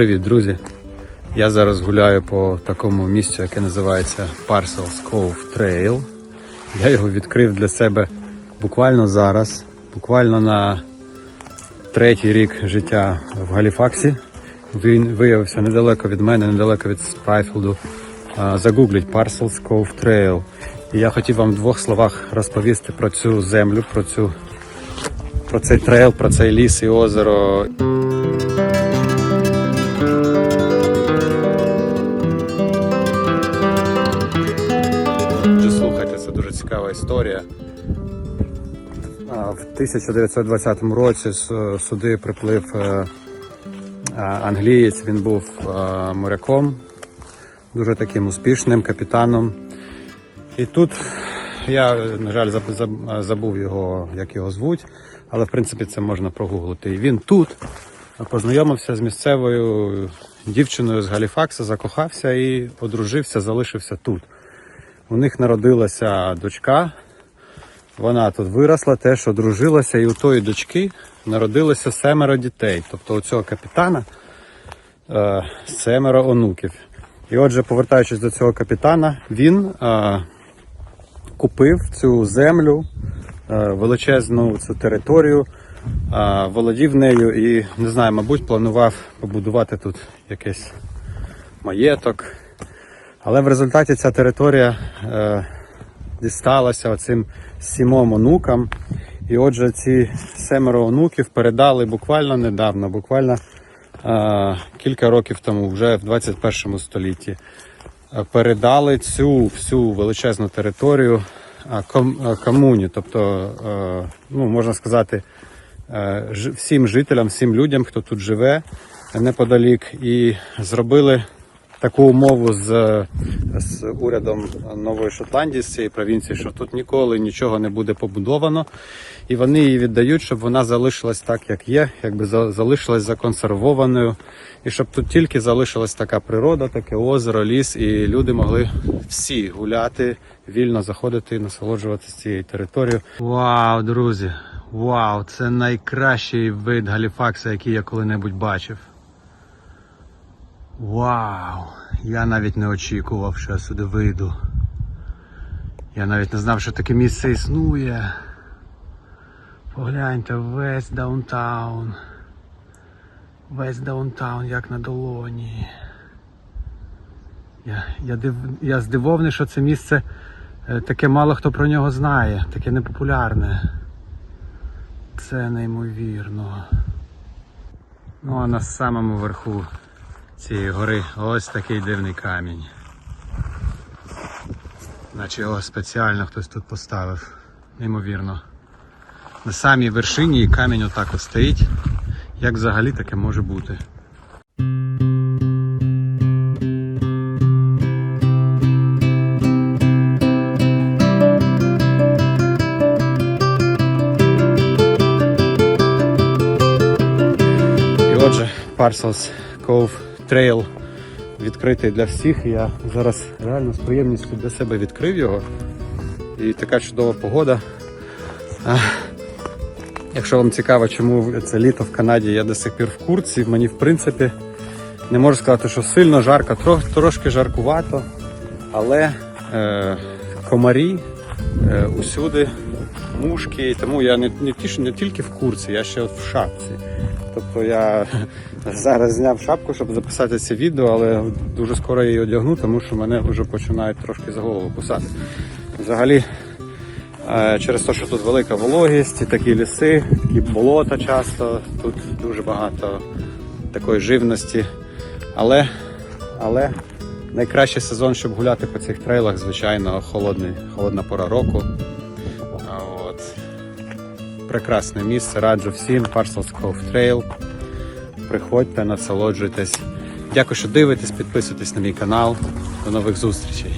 привіт, друзі! Я зараз гуляю по такому місцю, яке називається Parcels Cove Trail. Я його відкрив для себе буквально зараз, буквально на третій рік життя в Галіфаксі. Він виявився недалеко від мене, недалеко від Спрайфілду. Загугліть Parcels Cove Trail. І я хотів вам в двох словах розповісти про цю землю, про цю про цей трейл, про цей ліс і озеро. Історія. В 1920 році сюди приплив е, англієць, він був е, моряком, дуже таким успішним капітаном. І тут я, на жаль, заб- заб- забув його, як його звуть, але в принципі це можна прогуглити. І він тут познайомився з місцевою дівчиною з Галіфакса, закохався і одружився, залишився тут. У них народилася дочка, вона тут виросла, теж одружилася, і у тої дочки народилося семеро дітей. Тобто у цього капітана е, семеро онуків. І отже, повертаючись до цього капітана, він е, купив цю землю, е, величезну цю територію, е, володів нею і не знаю, мабуть, планував побудувати тут якийсь маєток. Але в результаті ця територія е, дісталася оцим сімом онукам. І отже, ці семеро онуків передали буквально недавно, буквально е, кілька років тому, вже в 21 столітті, передали цю всю величезну територію ком- комуні, тобто, е, ну, можна сказати, е, всім жителям, всім людям, хто тут живе неподалік, і зробили таку умову з, з урядом Нової Шотландії, з цієї провінції, що тут ніколи нічого не буде побудовано, і вони її віддають, щоб вона залишилась так, як є, якби за- залишилась законсервованою, і щоб тут тільки залишилась така природа, таке озеро, ліс, і люди могли всі гуляти, вільно заходити і насолоджуватися цією територією. Вау, друзі! Вау, це найкращий вид Галіфакса, який я коли-небудь бачив. Вау! Я навіть не очікував, що я сюди вийду. Я навіть не знав, що таке місце існує. Погляньте, весь даунтаун. Весь даунтаун як на долоні. Я, я, див, я здивований, що це місце е, таке мало хто про нього знає, таке непопулярне. Це неймовірно. Ну а на самому верху цієї гори ось такий дивний камінь. Наче його спеціально хтось тут поставив. Неймовірно. На самій вершині і камінь отак ось стоїть. Як взагалі таке може бути? І отже, Parcels Cove Trail відкритий для всіх. Я зараз реально з приємністю для себе відкрив його. І така чудова погода. Якщо вам цікаво, чому це літо в Канаді, я до сих пір в курці. Мені в принципі не можу сказати, що сильно жарко, тро- трошки жаркувато, але е, комарі е, усюди, мушки, тому я не, не, не тільки в курці, я ще в шапці. Тобто я зараз зняв шапку, щоб записати це відео, але дуже скоро її одягну, тому що мене вже починають трошки за голову кусати. Взагалі, е, через те, що тут велика вологість, такі ліси, такі болота часто, тут дуже багато такої живності. Але, але найкращий сезон, щоб гуляти по цих трейлах, звичайно, холодний, холодна пора року. Прекрасне місце, раджу всім. Parcels Cove Trail. Приходьте, насолоджуйтесь. Дякую, що дивитесь, підписуйтесь на мій канал. До нових зустрічей.